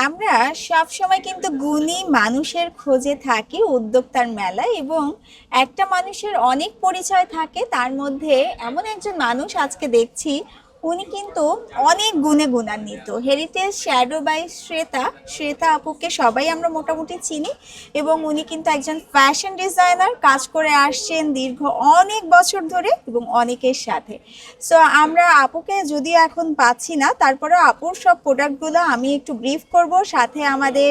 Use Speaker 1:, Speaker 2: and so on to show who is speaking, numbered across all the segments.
Speaker 1: আমরা সব সময় কিন্তু গুণী মানুষের খোঁজে থাকি উদ্যোক্তার মেলা এবং একটা মানুষের অনেক পরিচয় থাকে, তার মধ্যে এমন একজন মানুষ আজকে দেখছি উনি কিন্তু অনেক গুণে গুণান্বিত। Heritage shadow by Shreta Shreta আপুকে সবাই আমরা মোটামুটি চিনি এবং উনি কিন্তু একজন ফ্যাশন ডিজাইনার কাজ করে আসছেন দীর্ঘ অনেক বছর ধরে এবং অনেকের সাথে। সো আমরা আপুকে যদিও এখন পাচ্ছি না তারপরে আপুর সব প্রোডাক্টগুলো আমি একটু ব্রিফ করব। সাথে আমাদের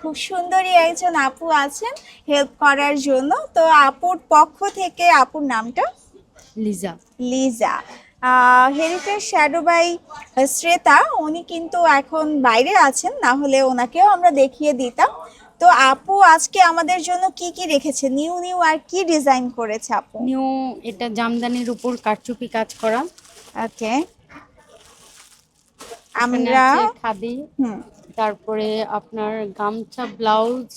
Speaker 1: খুব সুন্দরী একজন আপু আছেন হেল্প করার জন্য। তো আপুর পক্ষ থেকে আপুর নামটা?
Speaker 2: Liza.
Speaker 1: Liza. Heritage shadow by Shreta উনি কিন্তু এখন বাইরে আছেন না হলে ওনাকেও আমরা দেখিয়ে দিতাম। তো আপু আজকে আমাদের জন্য কি কি রেখেছে? নিউ নিউ আর কি ডিজাইন করেছে আপু?
Speaker 2: নিউ এটা জামদানির উপর কারচুপি কাজ করা।
Speaker 1: ওকে আমরা
Speaker 2: খাদি।
Speaker 1: হুম।
Speaker 2: তারপরে আপনার গামছা ব্লাউজ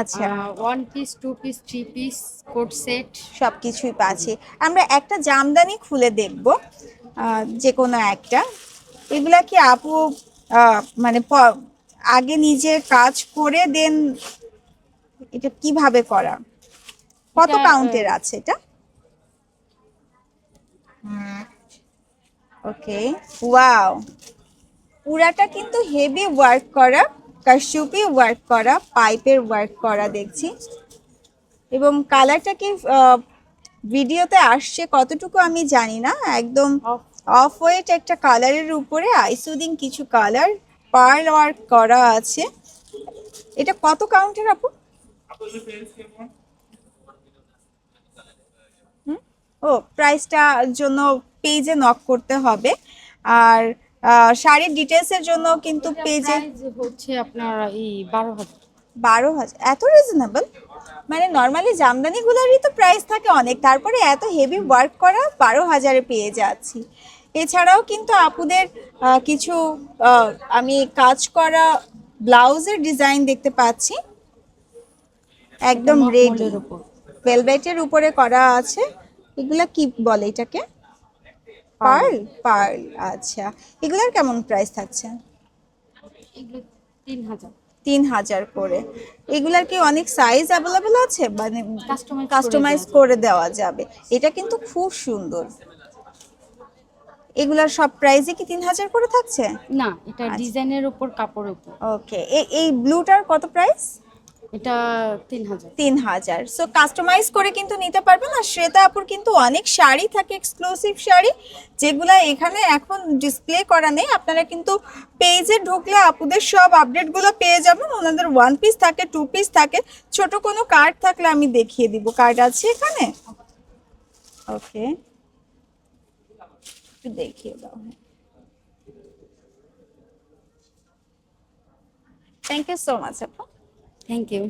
Speaker 1: আচ্ছা।
Speaker 2: One piece two piece three piece coat set
Speaker 1: সব কিছুই পাচ্ছি। আমরা একটা জামদানি খুলে দেখব যে কোনো একটা। এগুলা কি আপু মানে আগে নিজে কাজ করে দেন? এটা কীভাবে করা? কত কাউন্টের আছে এটা? ওকে ওয়াও পুরাটা কিন্তু হেভি ওয়ার্ক করা কারচুপি ওয়ার্ক করা পাইপের ওয়ার্ক করা দেখছি। এবং কালারটা কি ভিডিওতে আসছে কতটুকু আমি জানি না একদম অফ হোয়াইট একটা কালারের উপরে আইসুদিং কিছু কালার পার্ল ওয়ার্ক করা আছে। এটা কত কাউন্টের আপু? হুম? ও প্রাইসটার জন্য পেজে নক করতে হবে। আর শাড়ির ডিটেলসের জন্য কিন্তু পেজে
Speaker 2: হচ্ছে আপনার এই বারো হাজার।
Speaker 1: বারো হাজার। এত রিজনেবল মানে নর্মালি জামদানিগুলোরই তো প্রাইস থাকে অনেক। তারপরে এত হেভি ওয়ার্ক করা বারো হাজারে পেয়ে যাচ্ছি। এছাড়াও কিন্তু আপুদের কিছু আমি কাজ করা ব্লাউজের ডিজাইন দেখতে পাচ্ছি। একদম রেডি
Speaker 2: উপর।
Speaker 1: ভেলভেটের উপরে করা আছে। এগুলা কি বলে এটাকে? পার্ল? পার্ল আচ্ছা। এগুলার কেমন প্রাইস থাকছে?
Speaker 2: তিন হাজার
Speaker 1: তিন হাজার করে। এগুলার কি অনেক সাইজ অ্যাভেলেবেল আছে? মানে কাস্টমাইজ করে দেওয়া যাবে। এটা কিন্তু খুব সুন্দর। এগুলার সব প্রাইসে কি তিন হাজার করে থাকছে?
Speaker 2: না এটা ডিজাইনের উপর কাপড়ের উপর।
Speaker 1: ওকে এই ব্লুটার কত প্রাইস
Speaker 2: এটা তিন হাজার
Speaker 1: তিন হাজার সো কাস্টমাইজ করে কিন্তু নিতে পারবেন। আর শ্বেতা আপুর কিন্তু অনেক শাড়ি থাকে এক্সক্লুসিভ শাড়ি, যেগুলা এখানে এখন ডিসপ্লে করা নেই। আপনারা কিন্তু পেজে ঢুকলে আপুদের সব আপডেটগুলো পেয়ে যাবেন। ওনাদের ওয়ান পিস থাকে টু পিস থাকে। ছোট কোনো কার্ড থাকলে আমি দেখিয়ে দিব। কার্ড আছে এখানে? ওকে একটু দেখিয়ে দাও। থ্যাংক ইউ সো মাচ আপু।
Speaker 2: Thank you